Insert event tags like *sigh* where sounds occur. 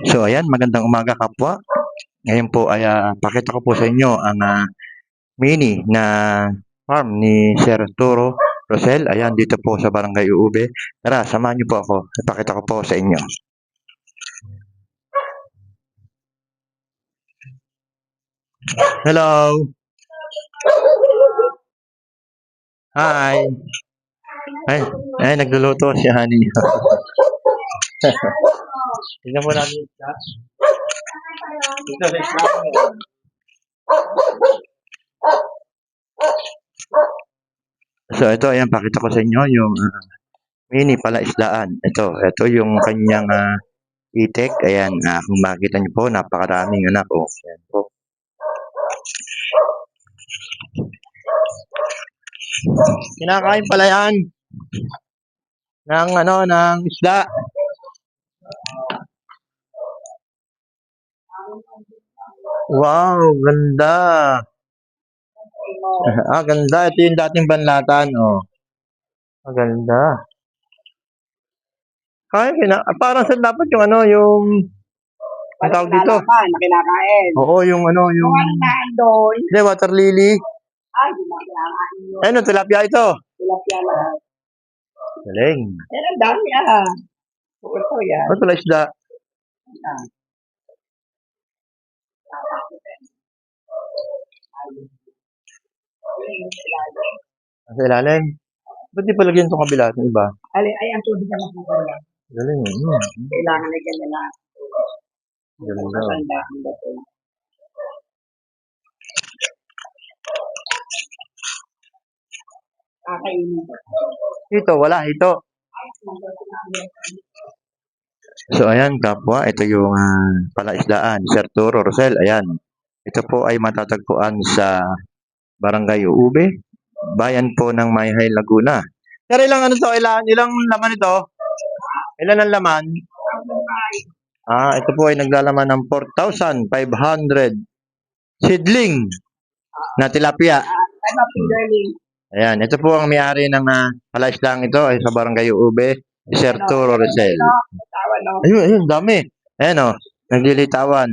So ayan, magandang umaga kapwa. Ngayon po ay ah, pakita ko po sa inyo ang ah, mini na farm ni Sir Arturo Rosel. Ayan, dito po sa Barangay Uube. Tara, samahan niyo po ako. Ipakita ko po sa inyo. Hello. Hi. Ay, ay nagluluto si Honey. *laughs* Tingnan mo natin siya. Ito, may isda mo. So ito, ayan, pakita ko sa inyo yung ah, mini pala isdaan. Ito, ito yung kanyang uh, itik. Ayan, ah, kung makita niyo po, napakaraming anak. Oh, ayan po. Kinakain pala yan ng ano, ng isda. Wow, ganda. Ah, ganda. Ito yung dating banlatan, oh. Ah, ganda. Kaya kina parang sa dapat yung ano, yung ang tawag dito. Lalaman na kinakain. Oo, yung ano, yung Kung ano na doon, Hindi, water lily. ay, di na kinakain yun. Ano, tilapia ito. Tilapia na. Galing. Yan ang dami ah. Ito yan. Ano pala isda? Ah. Nasa ilalim. Ba't di palagyan itong kabila? Itong iba? Ay, ay, ang tubig na makukuha. Galing. Hmm. Kailangan na dyan nila. Galing daw. Matanda ang dating. Kakainin. Ito, wala. Ito. So, ayan, kapwa. Ito yung ah, palaisdaan. Sir Turo Rosel. Ayan. Ito po ay matatagpuan sa Barangay Uube. Bayan po ng Mayhay, Laguna. Sir, ilang ano to? Ilang, ilang laman ito? Ilan ang laman? Ah, ito po ay naglalaman ng 4,500 seedling na tilapia. Ayan, ito po ang may-ari ng uh, palaisdang ito ay sa Barangay Ube, Sir Turo Rizal. Ayun, ayun, dami. Ayan o, naglilitawan.